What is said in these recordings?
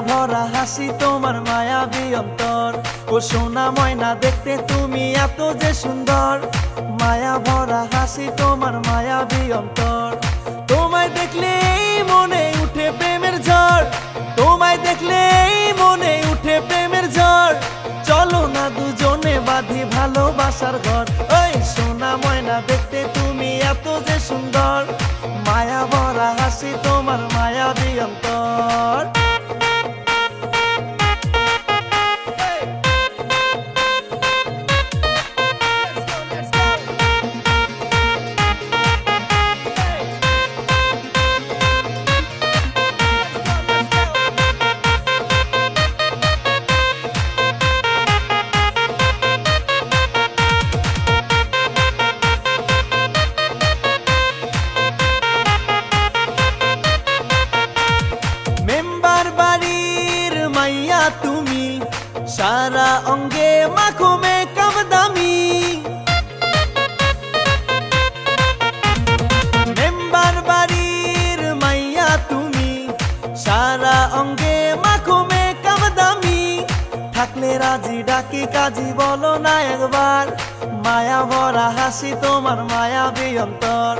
হাসি তোমার মায়াবী অন্তর। ও সোনা ময়না, দেখতে তুমি এত যে সুন্দর। মায়া ভরা হাসি তোমার মায়াবী অন্তর। তোমায় দেখলে মনে উঠে প্রেমের ঝড়। তোমায় দেখলেই মনে উঠে প্রেমের ঝড়। চলো না দুজনে বাঁধি ভালোবাসার ঘর। ওই সোনা ময়না, দেখতে তুমি এত যে সুন্দর। মায়া ভরা হাসি তোমার মায়াবী সারা অঙ্গে মাখুমে মেকআপ দামি মেম্বার বাড়ির মাইয়া তুমি, সারা অঙ্গে মাখুমে মেকআপ দামি থাকলে রাজি, ডাকি কাজী, বলো না একবার। মায়া ভরা হাসি তোমার মায়া বিয়ন্তর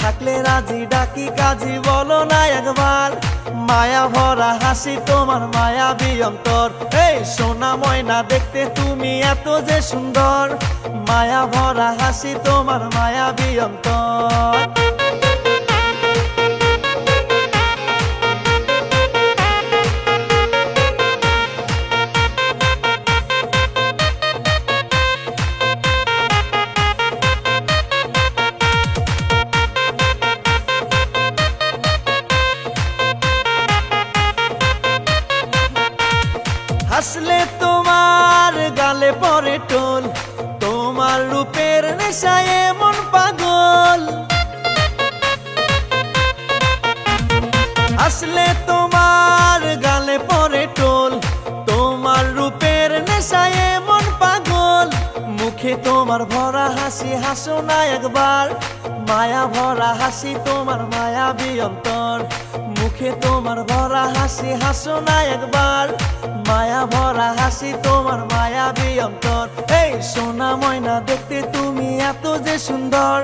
থাকলে রাজি, ডাকি, কাজী, বলো না একবার। মায়া ভরা হাসি তোমার মায়া বিয়ন্তর এই সোনা ময়না দেখতে তুমি এত যে সুন্দর। মায়া ভরা হাসি তোমার মায়া অন্তর। হাসলে তোমার গালে পরে টোল, তোমার রূপের নেশায় মন পাগল। আসলে তোমার গালে পরে টোল, তোমার রূপের নেশায় মন পাগল। মুখে তোমার ভরা হাসি, হাসো না একবার। মায়া ভরা হাসি, তোমার মায়াবী অন্তর। মুখে তোমার ভরা হাসি, হাসো না একবার। মায়া ভরা হাসি, তোমার মায়াবী অন্তর। এই সোনা ময়না, দেখতে তুমি এত যে সুন্দর।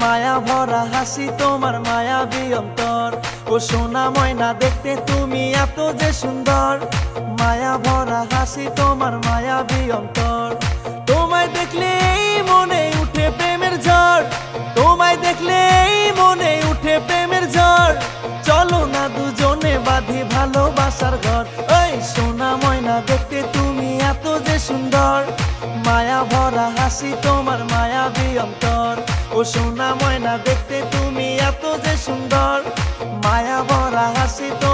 মায়া ভরা হাসি, তোমার মায়াবী অন্তর। ও সোনা ময়না, দেখতে তুমি এত যে সুন্দর। মায়া ভরা হাসি, তোমার মায়াবী অন্তর। তোমায় দেখলেই মনে ভালোবাসার ঘর। ওই সোনা ময়না, দেখতে তুমি এত যে সুন্দর। মায়া ভরা হাসি তোমার মায়া বিয়ন্তর ও সোনা ময়না, দেখতে তুমি এত যে সুন্দর। মায়া ভরা হাসি তোমার